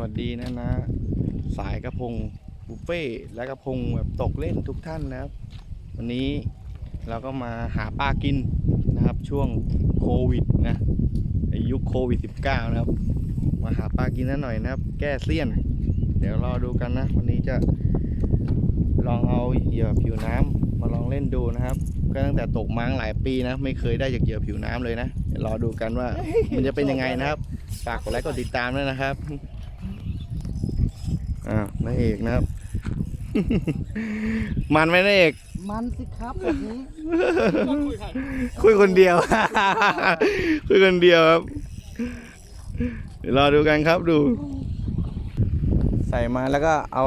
วัสดีนะนะ สายกระพงบุฟเฟ่และกระพงแบบตกเล่นทุกท่านนะครับ วันนี้เราก็มาหาปลากินนะครับ ช่วงโควิดนะยุคโควิด -19 นะครับ มาหาปลากินนั่นหน่อยนะครับ แก้เสี้ยน เดี๋ยวรอดูกันนะ วันนี้จะลองเอาเหยื่อผิวน้ำมาลองเล่นดูนะครับ ก็ตั้งแต่ตกม้างหลายปีนะ ไม่เคยได้จากเหยื่อผิวน้ำเลยนะรอดูกันว่ามันจะเป็นยังไงนะครับ ฝากกดไลค์กดติดตามด้วยนะครับ อ่านายเอกนะครับ มันไหมนายเอก มันสิครับแบบนี้คุยคนเดียว คุยคนเดียวครับ เดี๋ยวรอดูกันครับดู ใส่มาแล้วก็เอา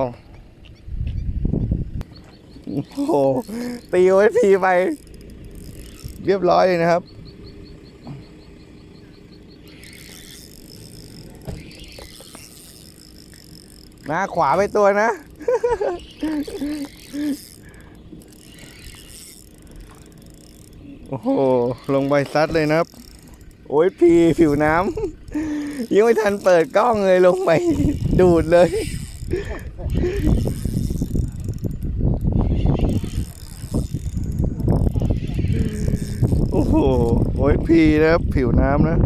โอ้โหตีโอพีไป เรียบร้อยเลยนะครับ หน้าขวาไปตัวนะ โอ้โห ลงใบซัดเลยนะครับ โอ้ยพีผิวน้ำยังไม่ทันเปิดกล้องเลยลงไปดูดเลยโอ้โห โอ้ยพีนะครับ ผิวน้ำนะ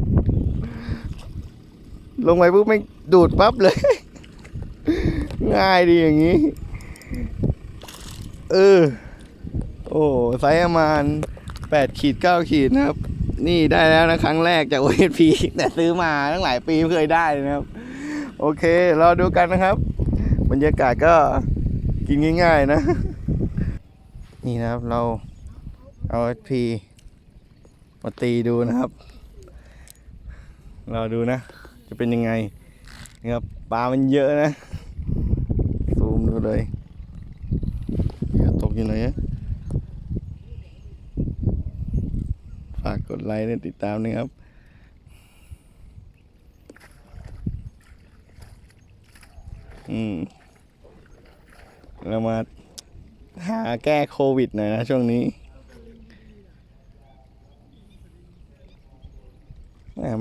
ลงไปปุ๊บไม่ดูดปั๊บเลย ง่ายดีอย่างนี้ เออ โอ้ไซส์ประมาณแปดขีดเก้าขีดนะครับ นี่ได้แล้วนะครั้งแรกจาก OSP แต่ซื้อมาตั้งหลายปีไม่เคยได้นะครับ โอเครอดูกันนะครับ บรรยากาศก็กินง่าย ๆ นะ นี่นะครับเราเอา OSP มาตีดูนะครับรอดูนะ จะเป็นยังไงนะครับปลามันเยอะนะ เลยเหยื่อตกอยู่ไหนอะฝากกดไลค์และติดตามนะครับอืมเรามาหาแก้โควิดหน่อยนะช่วงนี้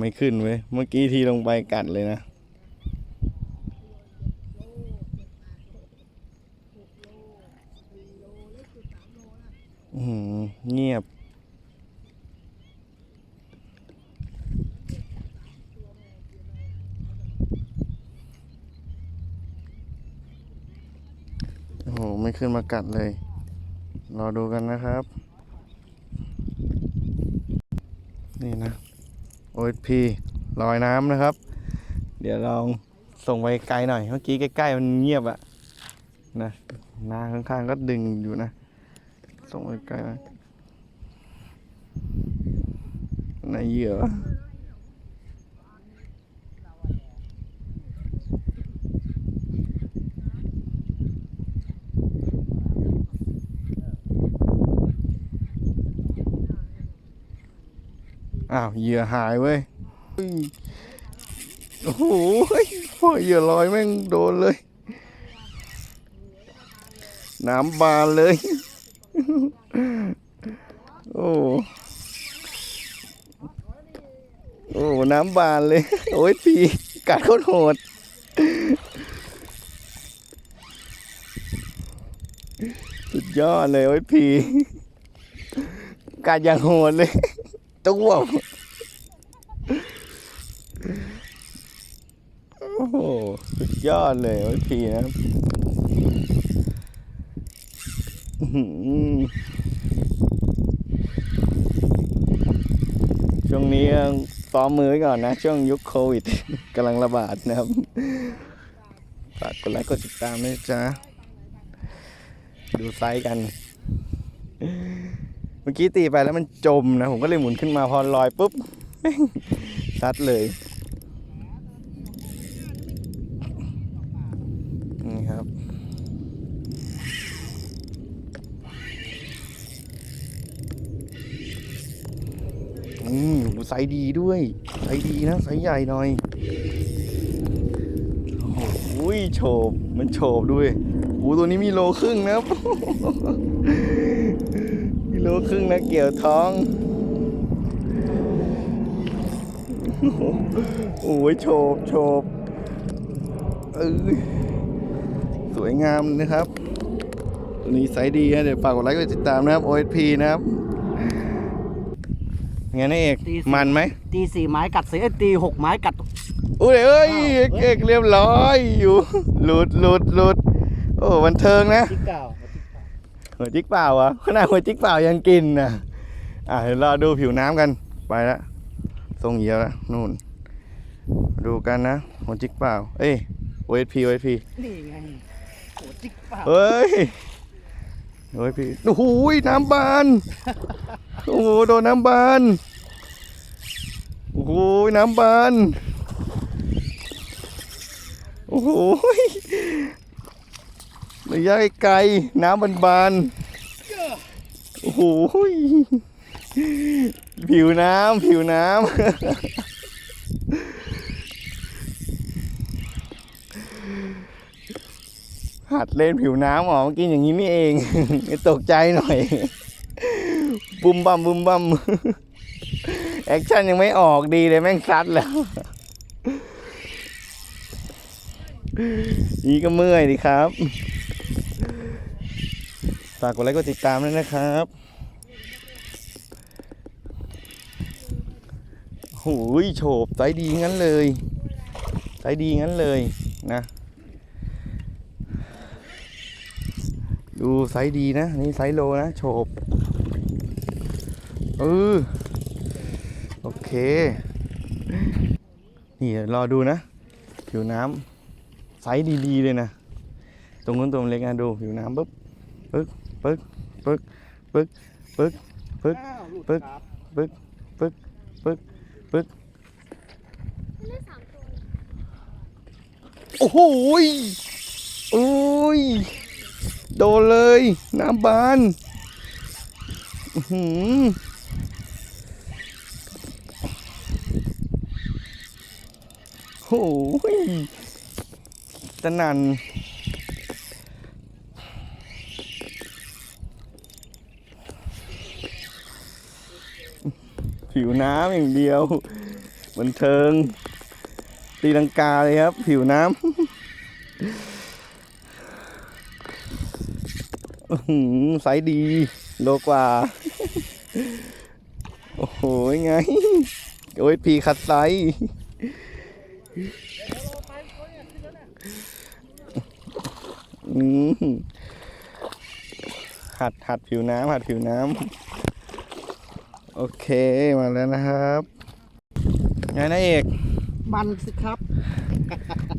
ไม่ขึ้นเว้ย เมื่อกี้ทีลงไปกัดเลยนะ อืมเงียบ โอ้โห ไม่ ขึ้นมากัดเลย รอดูกันนะครับ นี่นะ OSP ลอยน้ำนะครับ เดี๋ยวลองส่งไปไกลหน่อย เมื่อกี้ใกล้ๆมันเงียบอะนะนาข้างๆก็ดึงอยู่นะ ส่งไปไกลน่อยในเหยื่อ อ้าวเหยื่อหายเว้ยเฮ้ยโอ้โหพอเหยื่อลอยแม่งโดนเลย น้ำบานเลย โอ้โอ้น้ำบานเลย โอ้ยพีกัดโคตรโหดสุดยอดเลยโอ้ยพีกัดอย่างโหดเลย ตัวบโอ้โห สุด ยอดเลยโอ้ยพีนะครับช่วงนี้ซ้อมมือก่อนนะ ช่วงยุคโควิดกำลังระบาดนะครับฝากกดไลค์กดติดตามด้วยจ้าดูไซส์กัน เมื่อกี้ตีไปแล้วมันจมนะ ผมก็เลยหมุนขึ้นมาพอลอยปุ๊บซัดเลย นี่ครับ อืมไซ ส์ดีด้วยไซส์ดีนะไซส์ใหญ่หน่อยโอ้โหโฉบมันโฉบด้วยโอ้ตัวนี้มีโลครึ่งนะมีโลครึ่งนะเกี่ยวท้องโอ้โหโฉบโฉบเออสวยงามนะครับ ตัวนี้ไซส์ดีนะเดี๋ยวฝากกดไลค์กดติดตามนะครับ OSP นะครับ ไงนะเอกตีสิมันไหมตีสี่ไม้กัดเสียตีหกไม้กัด อุ้ยเอ้ยอ้าวเอกเอกเรียบร้อยอยู่หลุดหลุดหลุดโอ้บันเทิงนะ ที่เก่าหัวจิกเปล่าเหรอะขนาดหัวจิกเปล่ายังกินนะอะเดี๋ยวรอดูผิวน้ำกันไปละทรงเหี่ยวละนู่นมาดูกันนะหัวจิกเปล่า เอ้ย OSP OSP นี่ไงโหจิกเปล่าเฮ้ย OSP โอ้โหน้ำบาน โอ้โหโดนน้ำบานโอ้โหน้ำบานโอ้โหระยะไกลน้ำบานบานโอ้โหผิวน้ำผิวน้ำหัดเล่นผิวน้ำอ๋อเมื่อกี้อย่างนี้นี่เองตกใจหน่อย บุมบัมบุมบัมแอคชั่นยังไม่ออกดีเลยแม่งซัดแล้วนี่ก็เมื่อยดิครับฝากกดไลค์กดติดตามด้วยนะครับโอ้ยโฉบไซส์ดีงั้นเลยไซส์ดีงั้นเลยนะ ดูไซส์ดีนะ นี่ไซส์โลนะ โฉบ เออโอเค นี่รอดูนะ ผิวน้ำไซส์ดี ๆ เลยนะ ตรงนู้นตรงเล็กนะดู ผิวน้ำปึ๊บปึ๊กปึ๊กปึ๊กปึ๊กปึ๊กปึ๊กปึ๊กครับปึ๊กปึ๊กปึ๊กปึ๊กโอ้โหโอ้ย โดนเลย น้ำบาน อื้อหือ โอ้ยตะนันผิวน้ำอย่างเดียวบันเทิง ตีลังกาเลยครับ ผิวน้ำหือไซส์ดีโลกว่า โอ้โหไง โอ้ยพีคัดไซส์อืม หัดหัดผิวน้ำหัดผิวน้ำโอเคมาแล้วนะครับไงนะเอกมันสิครับ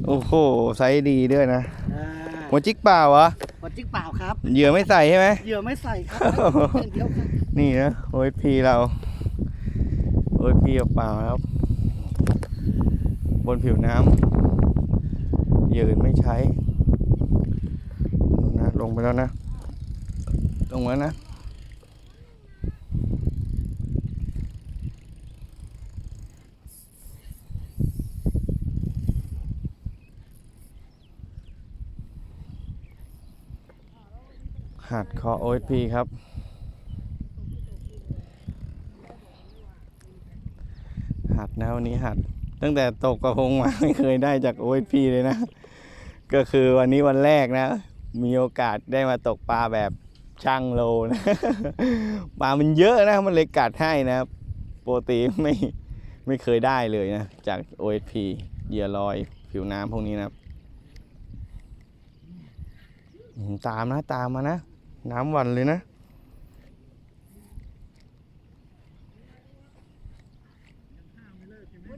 โอ้โหไซส์ดีด้วยนะอ่าหัวจิกเปล่าวะหัวจิกเปล่าครับเหยื่อไม่ใส่ใช่ไหมเหยื่อไม่ใส่ครับโอ้โหอย่างเดียวครับนี่นะ OSP เรา OSP เปล่าๆครับ บนผิวน้ำเหยื่ออื่นไม่ใช้นะล งไปแล้วนะ ลงแล้วนะหัดคอ OSP ครับหัดนะวันนี้หัดตั้งแต่ตกกระพงมาไม่เคยได้จาก OSP เลยนะ ก็คือวันนี้วันแรกนะ มีโอกาสได้มาตกปลาแบบช่างโลนะปลามันเยอะนะมันเลยกัดให้นะครับปกติไม่ไม่เคยได้เลยนะ จาก OSP เหยื่อลอยผิวน้ำพวกนี้นะครับ ตามนะตามมานะ น้ำวันเลยนะ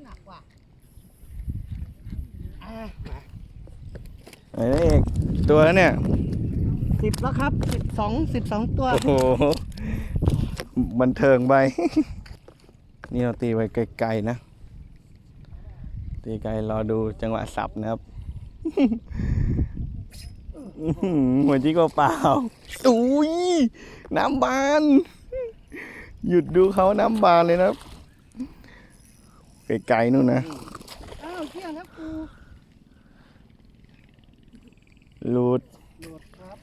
หนักกว่าอ่ามา ไอ้นี่เอกตัวแล้วเนี่ย สิบแล้วครับสิบสองสิบสองตัว โอ้โห บันเทิงไป นี่เราตีไว้ไกลๆนะ ตีไกลรอดูจังหวะสับนะครับ อื้อหือหัวจิกเปล่าๆอุ้ย น้ำบาน หยุดดูเขาน้ำบานเลยนะครับ ไกลๆนู่นนะ อ้าวเที่ยงแล้วกู รูดหลุดครับ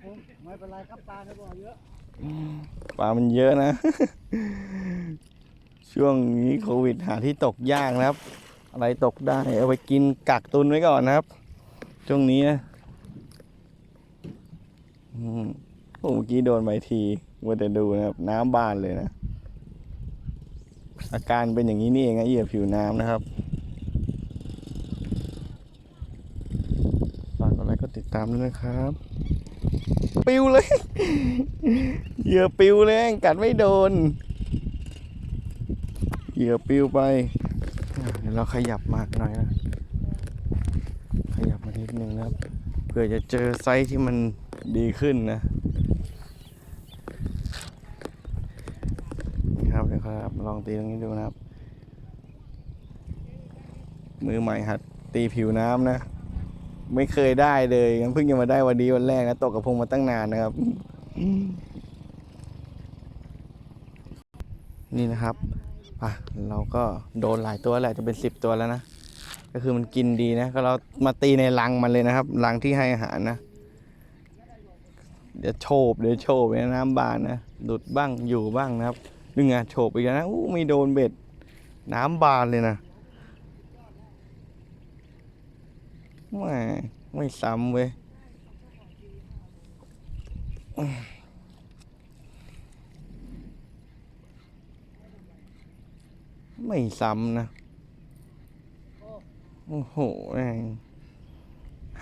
เอ้ยไม่เป็นไรครับปลาในบ่อเยอะปลามันเยอะนะ ช่วงนี้โควิดหาที่ตกยากนะครับ อะไรตกได้เอาไปกินกักตุนไว้ก่อนนะครับ ช่วงนี้นะอืมโอ้เมื่อกี้โดนใบทีว่าแต่ดูนะครับ น้ำบานเลยนะ อาการเป็นอย่างนี้นี่เองนะเหยื่อผิวน้ำนะครับ ฝากกดไลค์กด ติดตามด้วยนะครับ ปิวเลยเหยื่อปิวเลยกัดไม่โดนเหยื่อปิวไปเดี๋ยวเราขยับมากหน่อยนะขยับมานิดนึงนะครับเพื่อจะเจอไซส์ที่มันดีขึ้นนะนี่ครับเดี๋ยวครับ ลองตีตรงนี้ดูนะครับ มือใหม่หัดตีผิวน้ำนะ ไม่เคยได้เลยงั้นเพิ่งจะมาได้วันนี้วันแรกนะตกกระพงมาตั้งนานนะครับ นี่นะครับป่ะเราก็โดนหลายตัวแหละจะเป็นสิบตัวแล้วนะก็คือมันกินดีนะก็เรามาตีในรังมันเลยนะครับรังที่ให้อาหารนะเดี๋ยวโฉบเดี๋ยวโฉบในน้ำบานนะหลุดบ้างอยู่บ้างนะครับดึงอะโฉบอีกแล้วนะอู้ไม่โดนเบ็ดน้ำบานเลยนะ ไม่ไม่ซ้ำเว้ยไม่ซ้ำนะ โอ้โหแง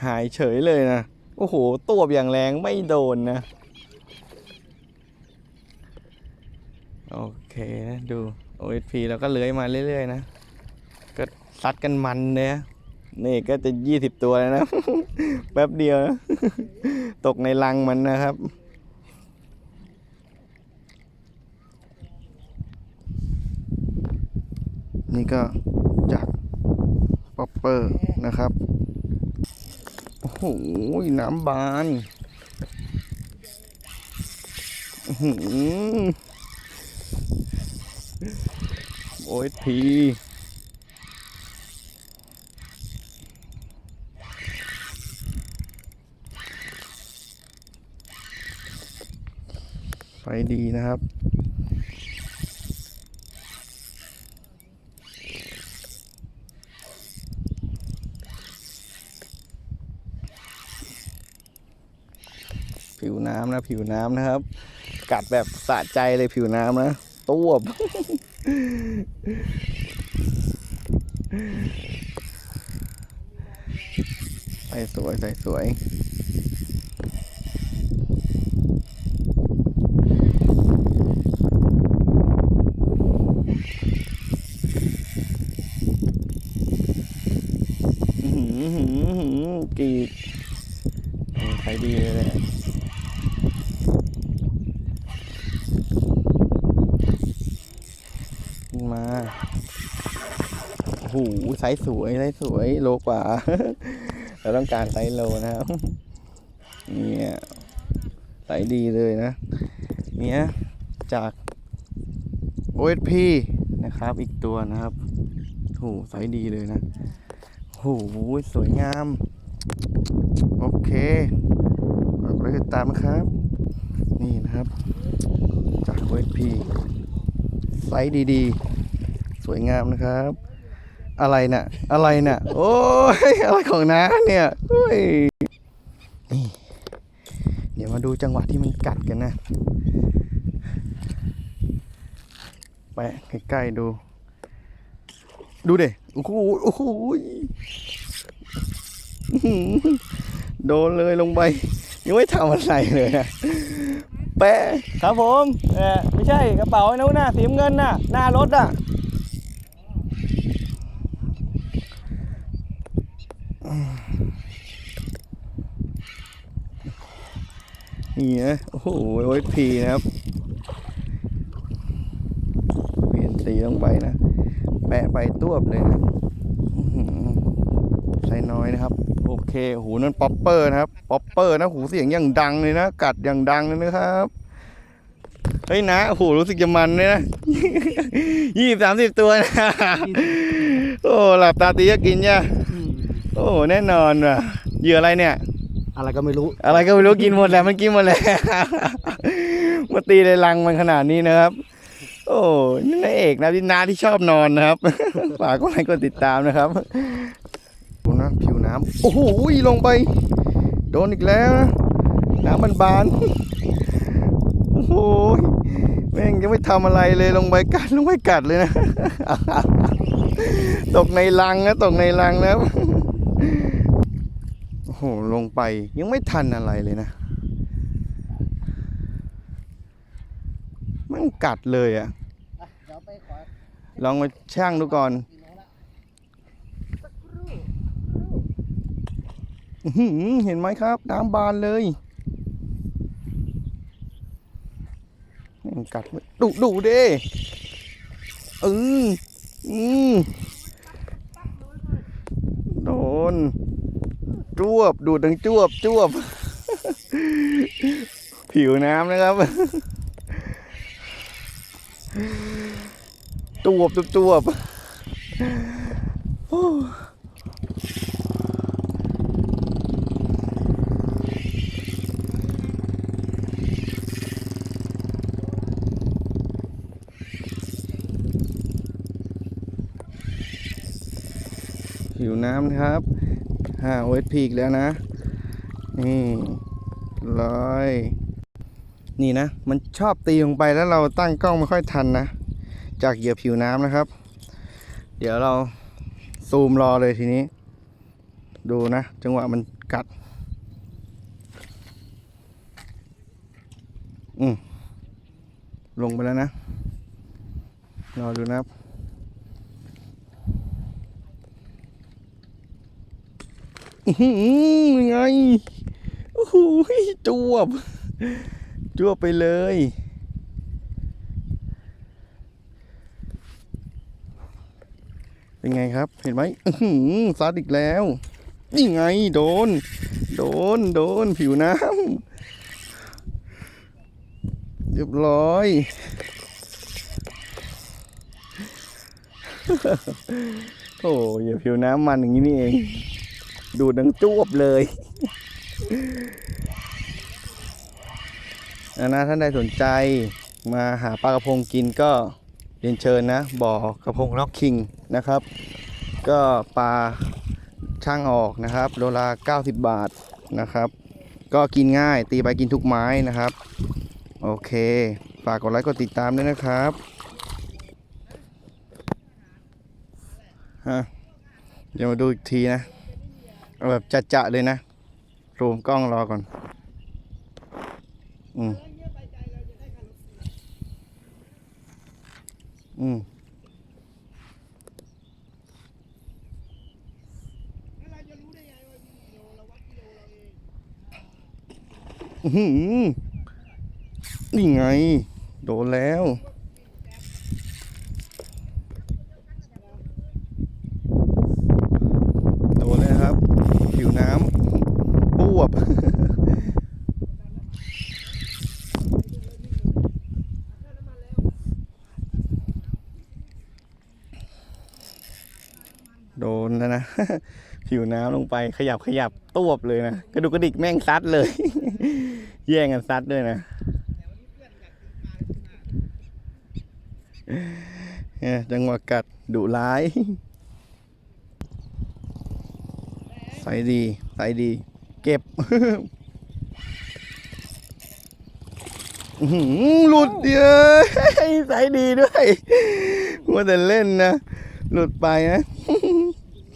หายเฉยเลยนะ โอ้โห ตัวอย่างแรงไม่โดนนะ โอเคนะ ดู OSP แล้วก็เลื้อยมาเรื่อย ๆ นะ ก็ซัดกันมันเลยนะ นี่ก็จะยี่สิบตัวแล้วนะ แป๊บเดียวนะ ตกในรังมันนะครับ นี่ก็จากป๊อปเปอร์นะครับ โอ้โห น้ำบานโอ้ยที ไปดีนะครับ ผิวน้ำนะ ผิวน้ำนะครับ กัดแบบสะใจเลยผิวน้ำนะตัวบใส่สวยใส่สวยอื้อหืออื้อหืออื้อ หือกรีดใช้ดีเลยแหละมาโอ้โหไซส์สวยไซส์สวยโลกว่า เราต้องการไซส์โลนะครับเนี่ยไซส์ดีเลยนะ เนี่ยจาก OSP นะครับอีกตัวนะครับโอ้โหไซส์ดีเลยนะโอ้โหสวยงาม โอเคฝากไว้ติดตามนะครับ นี่นะครับ จาก OSP ไซส์ดีๆ สวยงามนะครับ อะไรน่ะ อะไรน่ะ โอ้ย อะไรของน้าเนี่ยเฮ้ยนี่เดี๋ยวมาดูจังหวะที่มันกัดกันนะ ไปใกล้ๆดู ดูเด็โอ้โหโอ้โห โดนเลยลงไปยังไม่ทำอะไรเลยนะแปะครับผมเออไม่ใช่กระเป๋าไอ้นู้นน่ะสีน้ำเงินน่ะ หน้ารถอะนี่นะโอ้โหโอ้ยพีนะครับ เปลี่ยนสีลงไปนะ แปะไปตัวบเลยนะอื้อหือใช้น้อยนะครับ โอเคหูนั่นป๊อปเปอร์นะครับป๊อปเปอร์นะหูเสียงอย่างดังเลยนะกัดอย่างดังเลยนะครับเฮ้ยนะโอ้โหรู้สึกจะมันเลยนะยี่สิบสามสิบตัวนะโอ้หลับตาตีก็กินเนี่ยโอ้แน่นอนว่ะเหยื่ออะไรเนี่ย อะไรก็ไม่รู้ อะไรก็ไม่รู้กินหมดแหล้วมันกินหมดแหล้วมาตีในรังมันขนาดนี้นะครับโโอ้นี่นายเอกนะที่นาที่ชอบนอนนะครับฝากกดไลค์กดติดตามนะครับดู นะผิวน้ำโอ้โหลงไป โดนอีกแล้วนะน้ำมันบานโอ้โหแม่งยังไม่ทำอะไรเลยลงไปกัดลงไปกัดเลยนะ ตกในรังนะตกในรังแล้วโอ้โหลงไปยังไม่ทันอะไรเลยนะมันกัดเลยอะ่ะอะเดี๋ยวไปขอลองมาช่างดูก่อน กิโลละ อื้อหือ เห็นไหมครับน้ำบานเลยมันกัดดุดุเด้เอออืมโดนจวบดูดดังจวบจวบ ผิวน้ำนะครับจวบจวบจวบ โอ้หิวน้ำนะครับห้าโอเอสพีกแล้วนะ นี่ร้อยนี่นะ มันชอบตีลงไปแล้วเราตั้งกล้องไม่ค่อยทันนะ จากเหยื่อผิวน้ำนะครับ เดี๋ยวเราซูมรอเลยทีนี้ ดูนะ จังหวะมันกัด อืมลงไปแล้วนะ รอดูนะครับ อื้อหือยัง ไงโอ้โหจวบ จวบไปเลย เป็นไงครับ เห็นไหมอื้อหือซัดอีกแล้ว นี่ไง โดน โดน โดน ผิวน้ำเรียบร้อยโอ้ยอย่าผิวน้ำมันอย่างนี้นี่เอง ดูดังจวบเลยอันนะท่านใดสนใจมาหาปลากระพงกินก็เรียนเชิญนะบ่อกระพงล็อกคิงนะครับ ก็ปลาช่างออกนะครับโลละ90 บาทนะครับ ก็กินง่ายตีไปกินทุกไม้นะครับ โอเค ฝากกดไลค์กดติดตามด้วยนะครับฮะเดี๋ยวมาดูอีกทีนะ เอาแบบจะๆเลยนะรูมกล้องรอก่อน อืม อืมหือนี่ไง โดนแล้ว โดนเลยนะครับ ผิวน้ำปวบ โดนแล้วนะ ผิวน้ำลงไปขยับขยับตวบเลยนะ กระดูกกระดิกแม่งซัดเลย แย่งกันซัดด้วยนะเนี่ยจังหวะกัดดุร้ายใส่ดีใส่ดี เก็บอื้อหือหลุดเยอะใส่ดีด้วยว่าแต่เล่นนะ หลุดไปนะ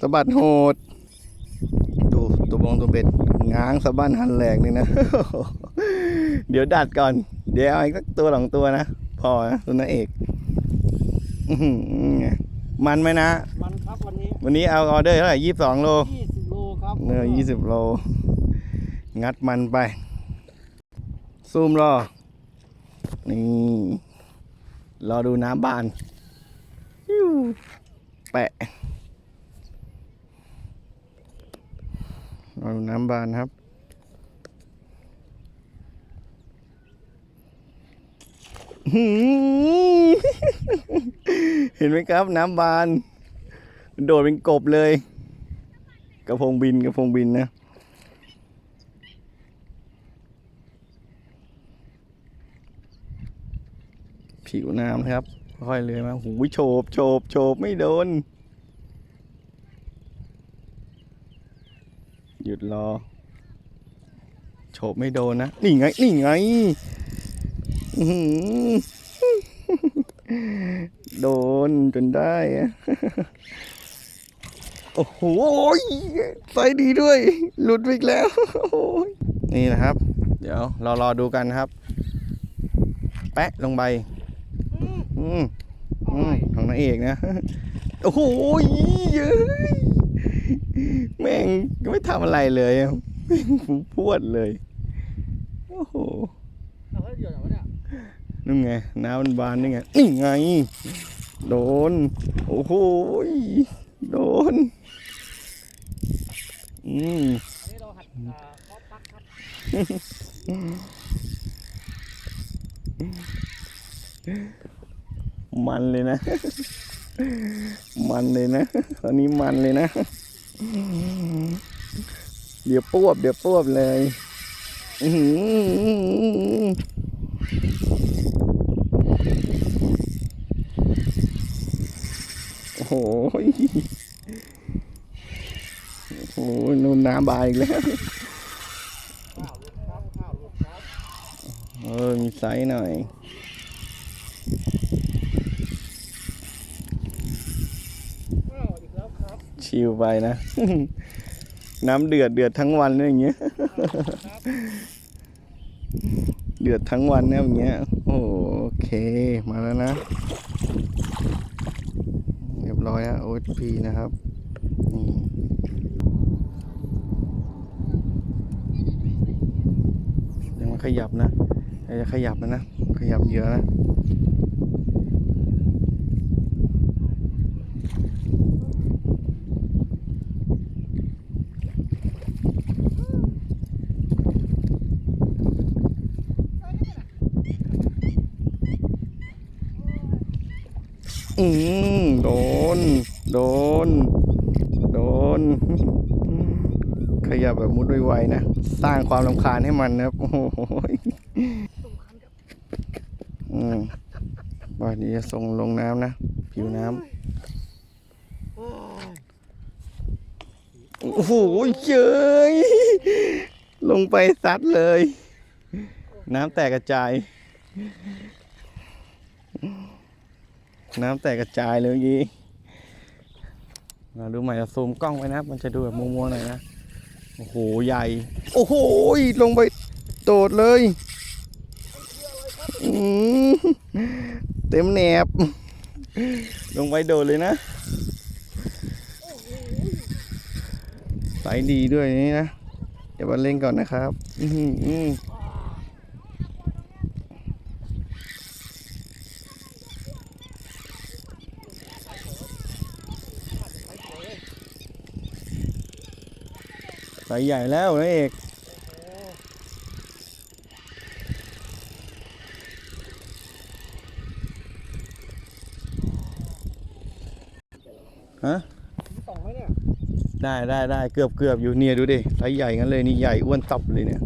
สะบัดโหด ดูตัวบองตัวเบ็ดง้างสะบั้นหันแหลกนี่นะ เดี๋ยวดัดก่อน เดี๋ยวเอาอีกสักตัวสองตัวนะ พอนะตัวนาเอกอื้อหือมันไหมนะ มันครับวันนี้ วันนี้เอาออเดอร์เท่าไหร่ยี่สิบสองโล20โลครับเนื้อยี่สิบโล งัดมันไป ซูมรอ นี่ รอดูน้ำบานฟิว แปะรอดูน้ำบานครับ เห็นไหมครับน้ำบาน โดดเป็นกบเลย กระพงบินกระพงบินนะผิวน้ำครับ ค่อยเลยมาหูโฉบโฉบโฉบไม่โดน หยุดรอโฉบไม่โดนนะ นี่ไง นี่ไงโดนจนได้ โอ้โหใส่ดีด้วย หลุดอีกแล้ว นี่นะครับ เดี๋ยวเรารอดูกันครับ แปะลงไป มอืมของนางเอกนะ โอ้โหเย้ยแม่งไม่ทำอะไรเลยอะแม่งพวดเลย โอ้โหเอาเดี๋ยวไหนวะเนี่ยนั่นไง น้ำมันบานนี่ไง นี่ไง โดน โอ้โหโดน อืม มันเลยนะ มันเลยนะ ตอนนี้มันเลยนะ เดี๋ยวปวบ เดี๋ยวปวบเลยโอ้โหโอ้โหนู่นน้ำบายอีกแล้วเออมีไซส์หน่อย ข้าวอีกแล้วครับ ชิลไปนะ น้ำเดือดเดือดทั้งวันเนี่ยอย่างเงี้ย เดือดทั้งวันเนี่ยอย่างเงี้ยโอ้โอเค มาแล้วนะ เรียบร้อยแล้วโอ๊ตพีนะครับนี่ยังไม่ขยับนะอย่าจะขยับนะนะ ขยับเยอะนะ อืมโดน โดน โดน ขยับแบบมุดไวๆนะ สร้างความรำคาญให้มันนะครับ โอ้โหอืมว่าเดียวจะส่งลงน้ำนะ ผิวน้ำ โอ้โหเย้ยลงไปซัดเลย น้ำแตกกระจาย น้ำแตกกระจายเลยเมื่อกี้มาดูใหม่จะซูมกล้องไว้นะ มันจะดูแบบมัวๆหน่อยนะ โอ้โห ใหญ่ โอ้โห ลงไปโดดเลย เต็มแหนบ ลงไปโดดเลยนะใสดีด้วยนี่นะ เดี๋ยวมาเล่นก่อนนะครับ อือหือใสใหญ่แล้วนะเอกฮะมีสองไหมเนี่ยได้ได้ได้เกือบเกือบอยู่เนี่ยดูดิไซส์ใหญ่งั้นเลยนี่ใหญ่อ้วนตับเลยเนี่ย